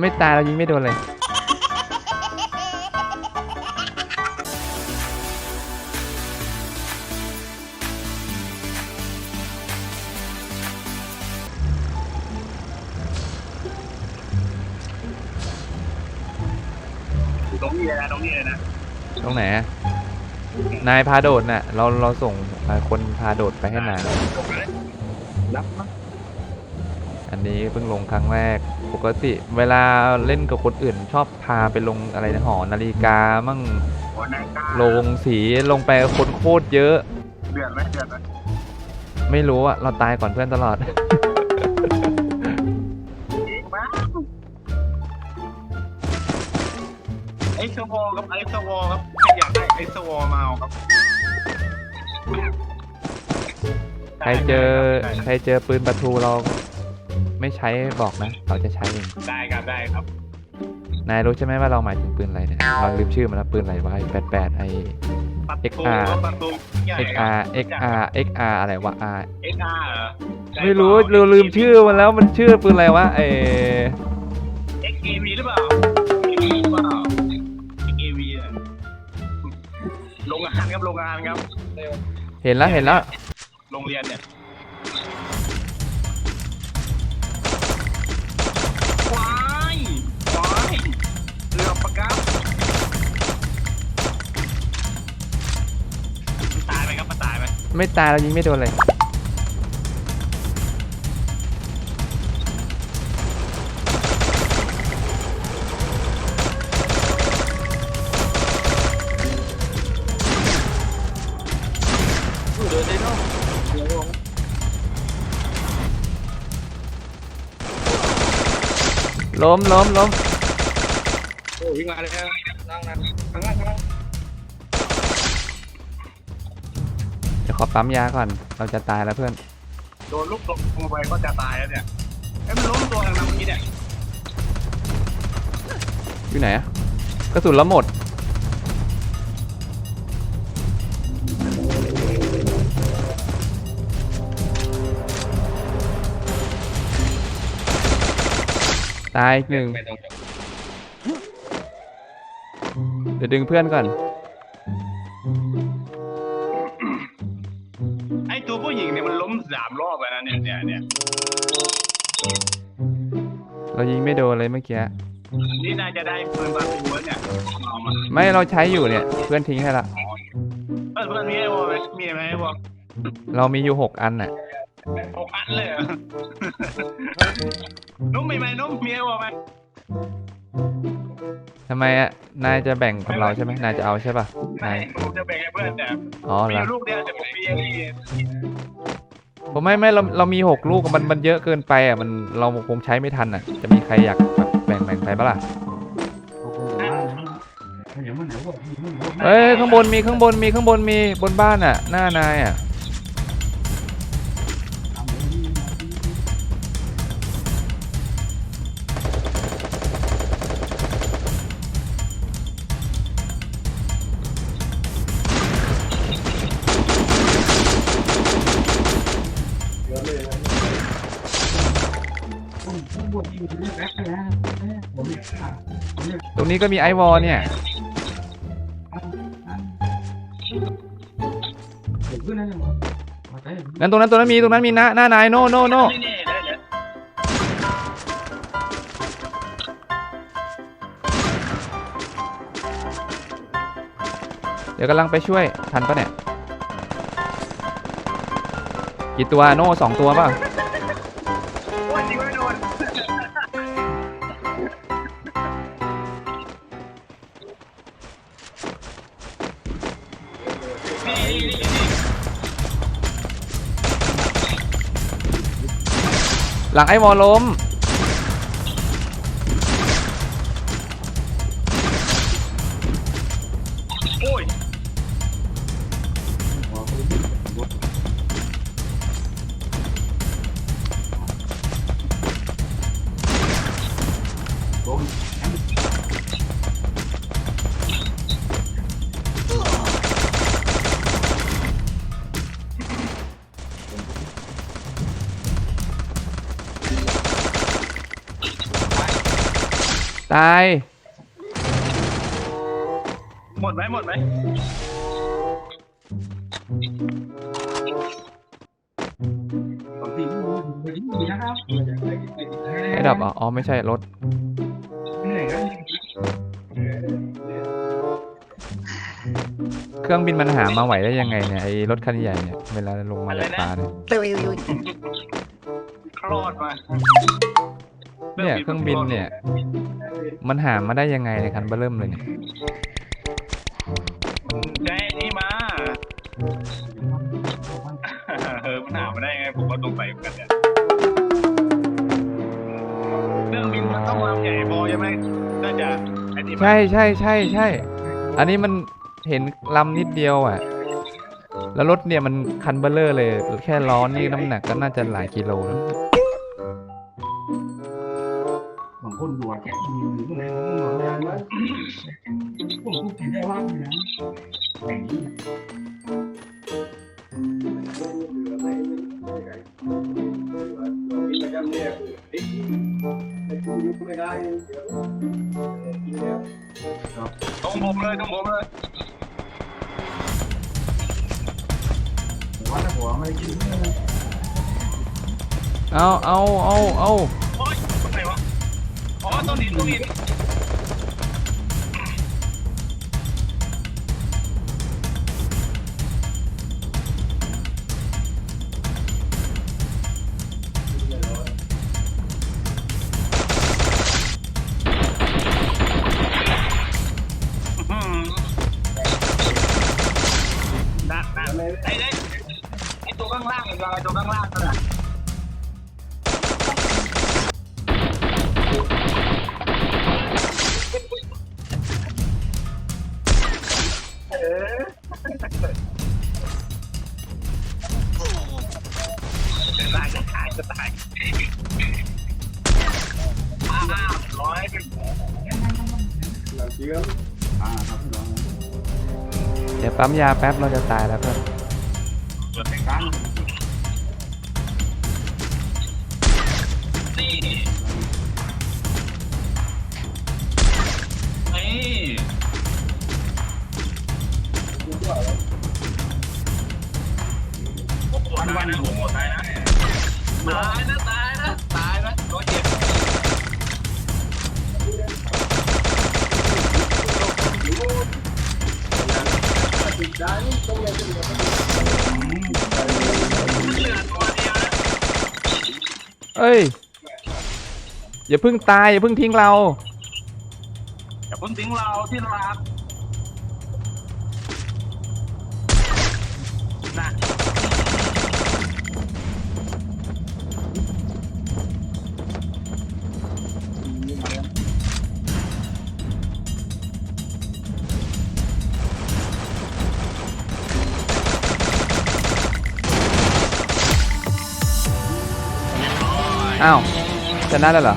ไม่ตายเรายิงไม่โดนเลยตรงนี้เลยนะตรงนี้เลยนะตรงไหนอะนายพาโดดน่ะ เราเราส่งคนพาโดดไปให้นายรับมั้ง อันนี้เพิ่งลงครั้งแรก ปกติเวลาเล่นกับคนอื่น ชอบพาไปลงอะไรนะหอนาฬิกามั่งหัวหน้าก้าลงสีลงไปคนโคตรเยอะ เดือดไหมเดือดไหมไม่รู้อะเราตายก่อนเพื่อนตลอดเองมั้งไอซ์วอลครับไอซ์วอลครับใครอยากได้ไอซ์วอลมาเอาครับใครเจอใครเจอปืนประทูเรา ไม่ใช้บอกนะ เราจะใช้เองได้ครับได้ครับ นายรู้ใช่ไหมว่าเราหมายถึงปืนอะไรเนี่ยเราลืมชื่อมันแล้วปืนอะไรวะไอ้แปดแปดไอปัดตู XR ครับปัดตูใหญ่ครับ XR XR XR อะไรวะ R XR เหรอไม่รู้เราลืมชื่อมันแล้วมันชื่อปืนอะไรวะเอ XAV หรือเปล่า XAV หรือเปล่า XAV อะโรงงานครับโรงงานครับ เห็นแล้วเห็นแล้ว โรงเรียนเนี่ย ไม่ตายเรายิงไม่โดนเลยเดินได้เนาะเดี๋ยวลงล้มล้มล้มโอ้วิ่งมาเลยนะนั่งนั่งข้างล่างข้างล่าง ขอปั๊มยาก่อน เราจะตายแล้วเพื่อน โดนลูกตกลงไปก็จะตายแล้วเนี่ยไอ้ยมันล้มตัวนึงนะเมื่อกี้เนี่ยอยู่ไหนอะกระสุนเราหมด ตายอีกหนึ่ง ไม่ต้อง เดี๋ยวดึงเพื่อนก่อน สามรอบแล้วนะเนี่ยเนี่ยเนี่ยเรายิงไม่โดนเลยเมื่อกี้ นี่น่าจะได้ปืนบาตูแล้วเนี่ยเอามาไม่เราใช้อยู่เนี่ย เพื่อนทิ้งให้ละ เออเพื่อนมีไอ้วอลไหมมีไหมไอ้วอลเรามีอยู่หกอันน่ะ หกอันเลยเหรอ นุ่มมีไหมนุ่มมีไอ้วอลไหมทำไมอะนายจะแบ่งกับเราใช่ไหมนายจะเอาใช่ป่ะ ไม่นาย ผมจะแบ่งให้เพื่อนแต่อ๋อมีเหรอลูกเดียวแต่ผมมีไอ้นี่ ผมไม่ไม่เราเรามีหกลูกมันมันเยอะเกินไปอะมันเราคงใช้ไม่ทันอะ จะมีใครอยากแบบแบ่งแบ่งไปปะล่ะเฮ้ยข้างบนมีข้างบนมีข้างบนมีบนบ้านอะ หน้านายอะ ตรงนี้ก็มีไอวอลเนี่ย นั้นตรงนั้นตรงนั้นมีตรงนั้นมีหน้าหน้านายโนโนโนนี่นี่ได้เดี๋ยวกำลังไปช่วยทันปะเนี่ย กี่ตัวโนสองตัวป่ะ หลังไอ้วอลล้ม ตาย หมดไหมหมดไหมไอ้ดับเหรออ๋อ ไม่ใช่รถเครื่องบินมันหามาไหวได้ยังไงเนี่ยไอ้รถคันใหญ่เนี่ยเวลาลงมาจากฟ้าเนี่ยคลอดมาเนี่ยเครื่องบินเนี่ย มันหามาได้ยังไงในคันเบอร์เริ่มเลยเนี่ยใจนี่มา เออมันหามาได้ไงผมก็ตรงไปเหมือนกันเนี่ยเครื่องบินมันต้องลำใหญ่พอใช่ไหมน่าจะไอ้นี่มาใช่ใช่ใช่ใช่ อันนี้มันเห็นลำนิดเดียวอะ แล้วรถเนี่ยมันคันเบลเลอร์เลย แค่ล้อนี่น้ำหนักก็น่าจะหลายกิโลแล้วางคนดูว่าแค่มีหรืออะไรมันหมดงานว่าผมพู อ๋อต้นหินต้นหิน อ่าครับพี่น้อง เดี๋ยวปั๊มยาแป๊บเราจะตายแล้วเพื่อน เอ้ย อย่าเพิ่งตาย อย่าเพิ่งทิ้งเรา อย่าเพิ่งทิ้งเราที่รัก อ้าวชนะแล้วเหรอ